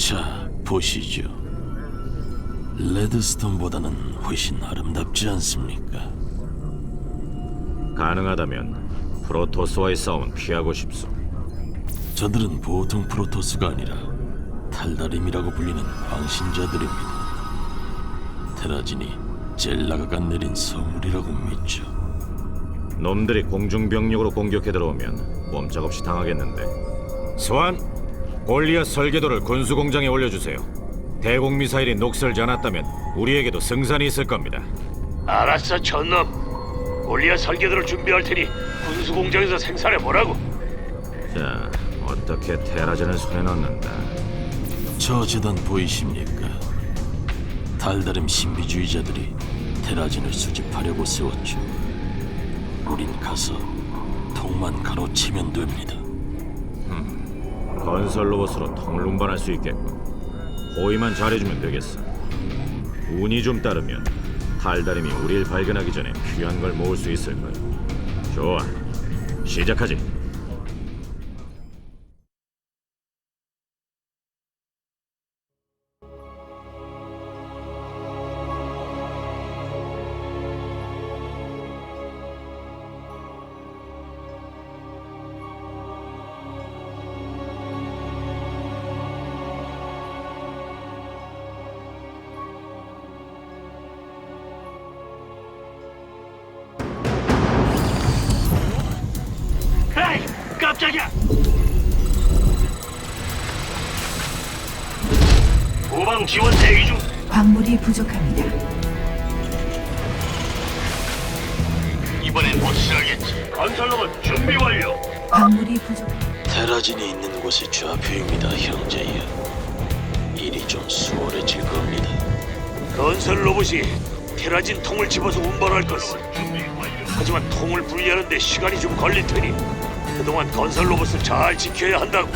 자, 보시죠. 레드스톤보다는 훨씬 아름답지 않습니까? 가능하다면 프로토스와의 싸움은 피하고 싶소. 저들은 보통 프로토스가 아니라 탈다림이라고 불리는 광신자들입니다. 테라진이 젤라가가 내린 선물이라고 믿죠. 놈들이 공중병력으로 공격해 들어오면 꼼짝없이 당하겠는데. 소환, 골리앗 설계도를 군수 공장에 올려주세요. 대공 미사일이 녹슬지 않았다면 우리에게도 승산이 있을 겁니다. 알았어, 전놈. 골리앗 설계도를 준비할 테니 군수 공장에서 생산해 보라고. 자, 어떻게 테라진을 손에 넣는다. 저 재단 보이십니까? 달다림 신비주의자들이 테라진을 수집하려고 세웠죠. 우린 가서 통만 가로치면 됩니다. 건설 로봇으로 통을 운반할 수 있겠군. 호위만 잘해주면 되겠어. 운이 좀 따르면 달다림이 우리를 발견하기 전에 필요한 걸 모을 수 있을 거야. 좋아, 시작하지. 지원 대기 중. 광물이 부족합니다. 이번엔 확실하겠지. 건설로봇 준비 완료. 광물이 부족합니다. 테라진이 있는 곳이 좌표입니다, 형제여. 일이 좀 수월해질 겁니다. 건설 로봇이 테라진 통을 집어서 운반할 것을. 하지만 통을 분리하는데 시간이 좀 걸릴 테니 그동안 건설 로봇을 잘 지켜야 한다고.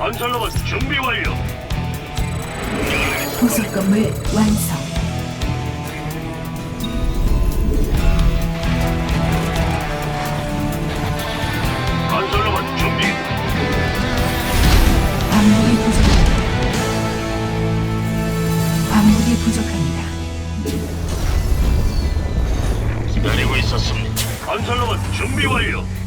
건설 로봇 준비 완료. 부속 건물 완성. 건설 로봇 준비. 광물이 부족합니다. 광물이 부족합니다. 기다리고 있었습니다. 건설 로봇 준비 완료.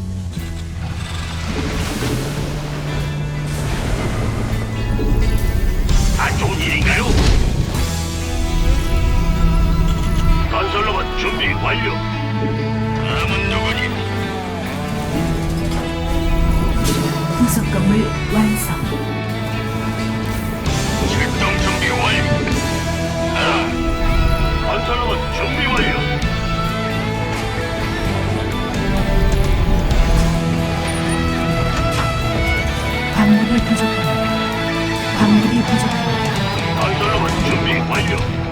광물이 부족합니다. 건설 로봇 준비 완료.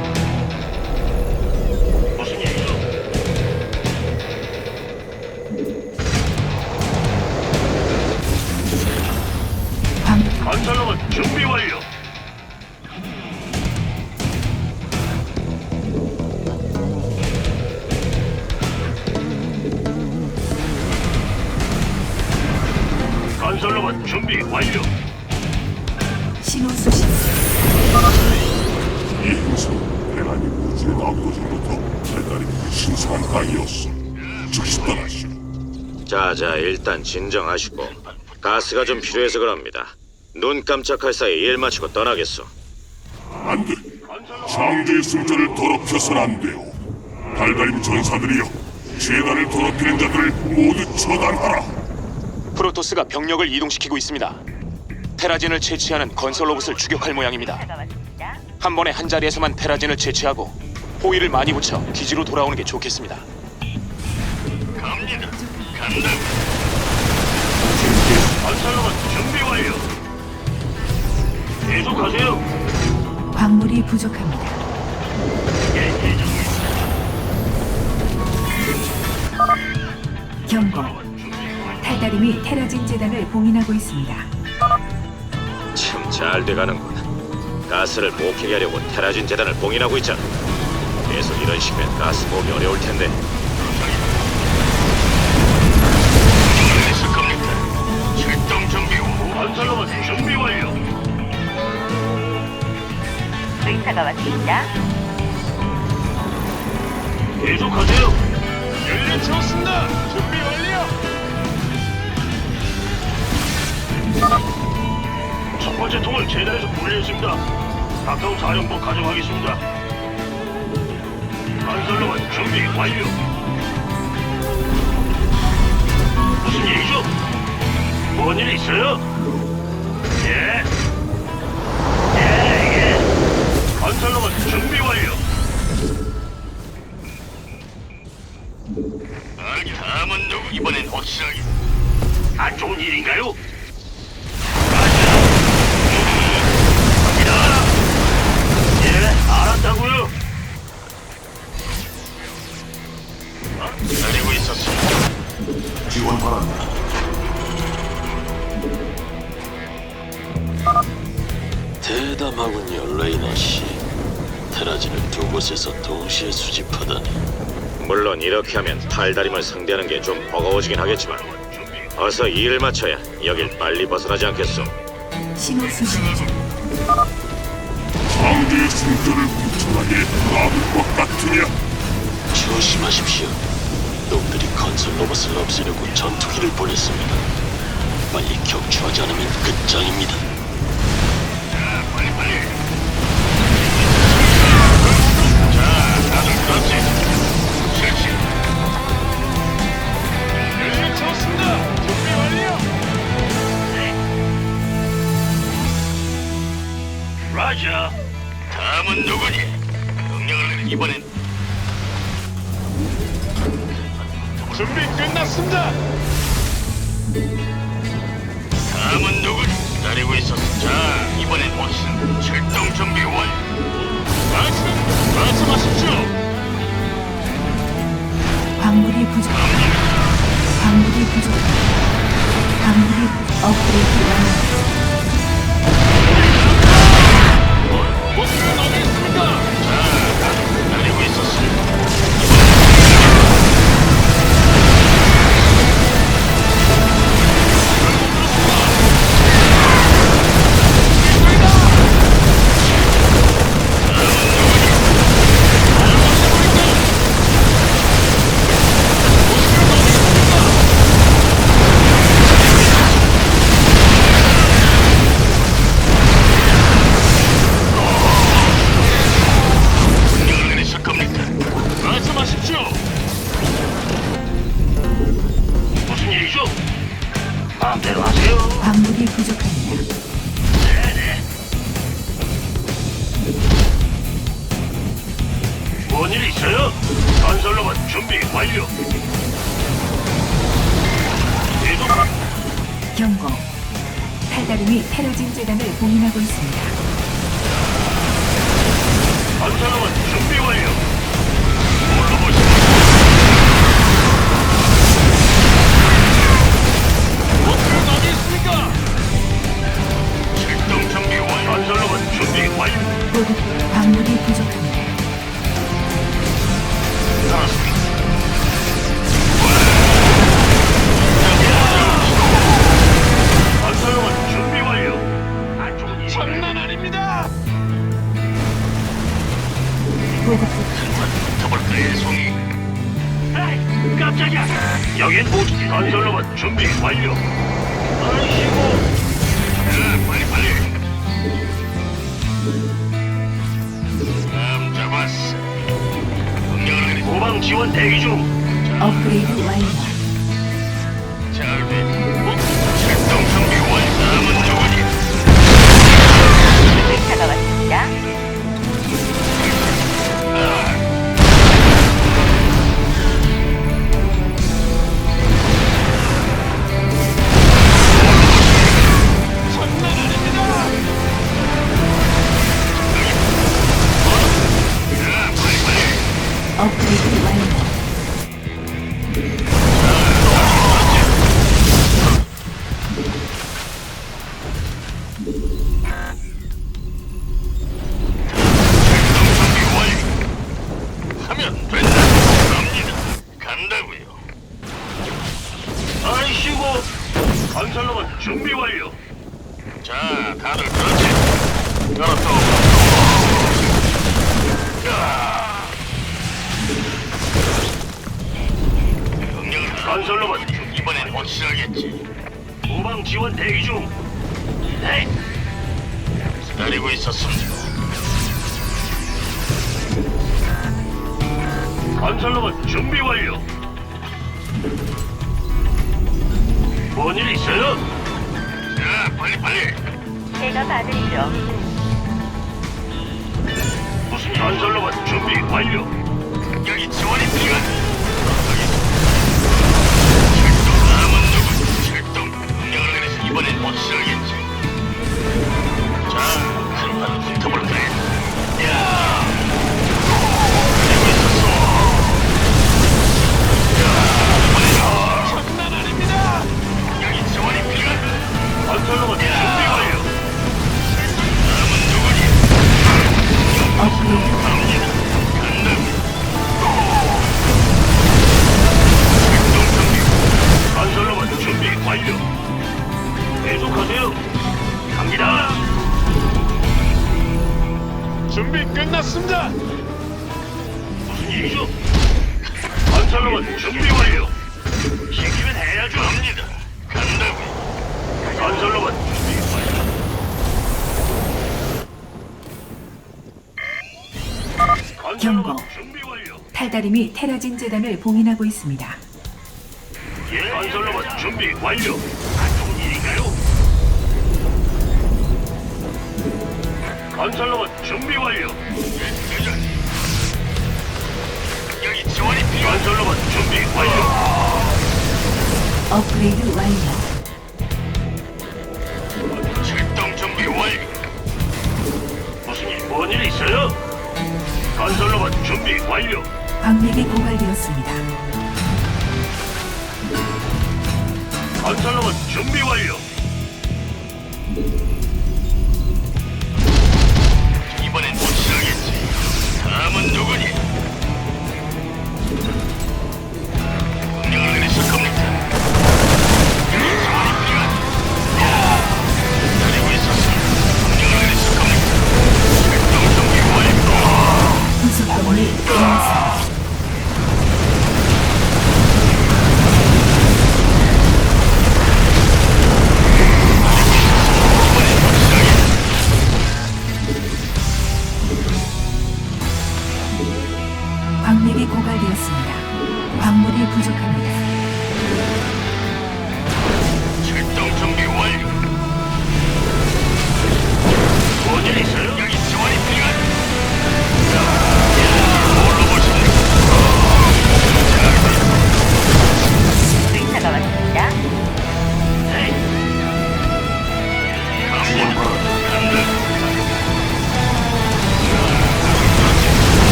자자, 일단 진정하시고 가스가 좀 필요해서 그럽니다. 눈 깜짝할 사이 일 마치고 떠나겠소. 안 돼. 창조의 승자를 더럽혀선 안 돼요. 달달임 전사들이여, 재단을 더럽히는 자들을 모두 처단하라. 프로토스가 병력을 이동시키고 있습니다. 테라진을 채취하는 건설 로봇을 추격할 모양입니다. 한 번에 한 자리에서만 테라진을 채취하고 호위를 많이 붙여 기지로 돌아오는 게 좋겠습니다. 갑니다. 간다. 건설로봇 준비 완료. 계속하세요. 광물이 부족합니다. 예, 대장님. 경고. 탈다림이 테라진 재단을 봉인하고 있습니다. 참 잘 돼가는군. 가스를 목히게 하려고 테라진 재단을 봉인하고 있잖아. 계속 이런 식이면 가스 모으기 어려울 텐데. 있습니다. 계속하세요. 열려 채웠습니다. 준비 완료. 첫 번째 통을 재단에서 분리했습니다. 가까운 사령부 가져가겠습니다. 건설로만 준비 완료. 무슨 일이죠? 뭔 일 있어요? 예. 예, 준비 완료. 아니, 다음은 누구? 이번엔 확실하게. 안 좋은 일인가요? 예, 알았다고요. 어? 기다리고 있었습니다. 지원 바란다. 대담하군요, 레이너 씨. 테라진을 두 곳에서 동시에 수집하다니. 물론 이렇게 하면 탈다림을 상대하는 게 좀 버거워지긴 하겠지만 어서 일을 마쳐야 여길 빨리 벗어나지 않겠소. 신호 수신 중. 상대의 승전을 훔쳐가게 나쁠 것 같으냐? 조심하십시오. 놈들이 건설 로봇을 없애려고 전투기를 보냈습니다. 빨리 격추하지 않으면 끝장입니다. 빨리 빨리. 부족. 광물이 부족. 광물이. 업그레이드 완료. 테라진 재단을 봉인하고 있습니다. 건설로만 준비 완료. 보급 붙어볼까요, 송이? 에이, 깜짝이야! 여긴 모두 건설로만 준비 완료. 아이고. 자, 빨리 빨리. 감 잡았어. 내리. 후방 지원 대기 중. 업그레이드 완료. 아이씨고 건설로만 준비 완료. 자, 다들 그렇지. 알았어. 건설로봇 이번엔 확실하겠지. 후방 지원 대기 중. 네. 기다리고 있었습니다. 건설로봇 준비 완료. 뭔일 있어요? 자, 빨리 빨리. 제가 봐드리죠. 무슨 건설로봇 준비 완료. 여기 지원이 필요한. 출동 남은 누구? 출동. 명령을 내려서 이번엔 확실하겠지. 자, 한판 붙어볼까? 야! 건설로봇 준비 완료. 남은 누구니? 경고. 탈다림이 테라진 재단을 봉인하고 있습니다. 예, 건설로봇 준비 완료. 안 좋은 일인가요? 건설로봇 준비 완료. 여기 지원이 필요. 건설로봇 준비 완료. 업그레이드 완료. 출동 준비 완료. 무슨 일, 뭔일 있어요? 건설로봇 준비 완료. 광맥이 고갈되었습니다. 건설로봇 준비 완료.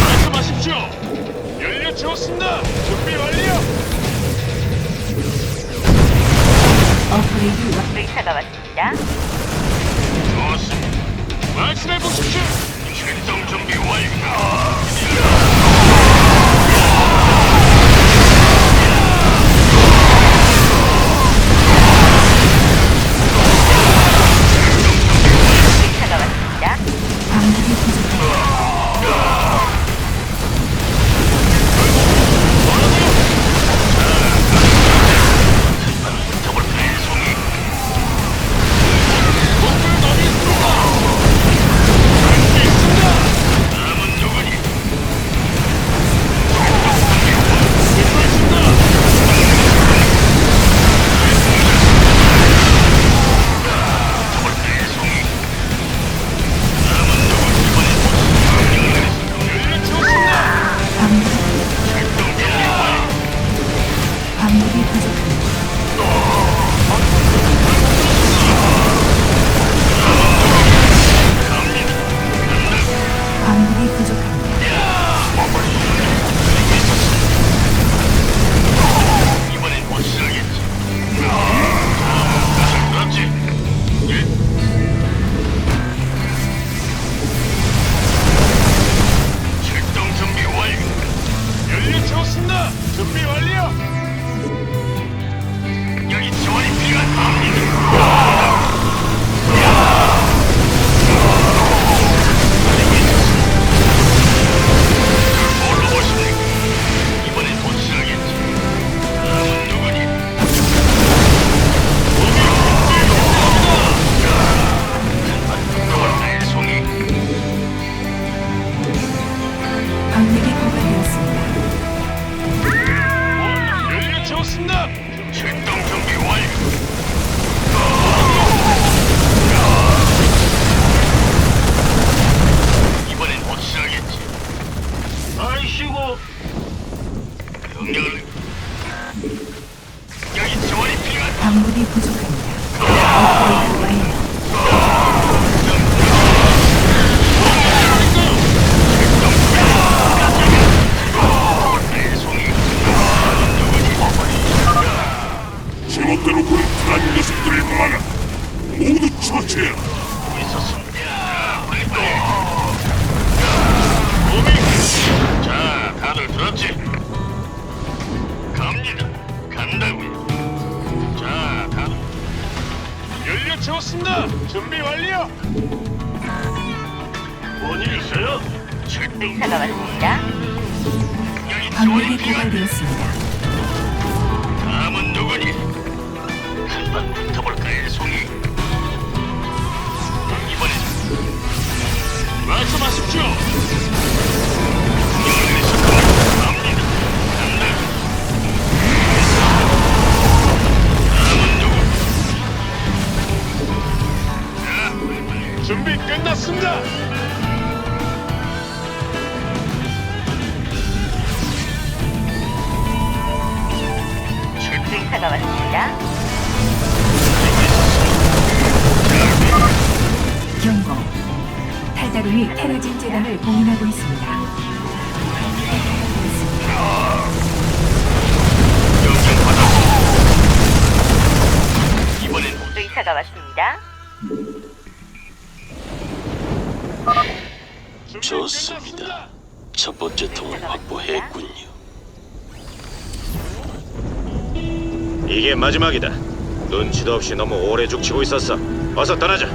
말씀하십시오. 연료 채웠습니다. 준비 완료. 업그레이드 완 의사가 왔습니다. 좋습니다. 말씀해 보십시오. 출동 준비 완료. 네, 의사가 왔습니다. 방문이 개발되었습니다. 의사가 왔습니다. 좋습니다. 첫 번째 네, 통을 확보했군요. 이게 마지막이다. 눈치도 없이 너무 오래 죽치고 있었어. 어서 떠나자.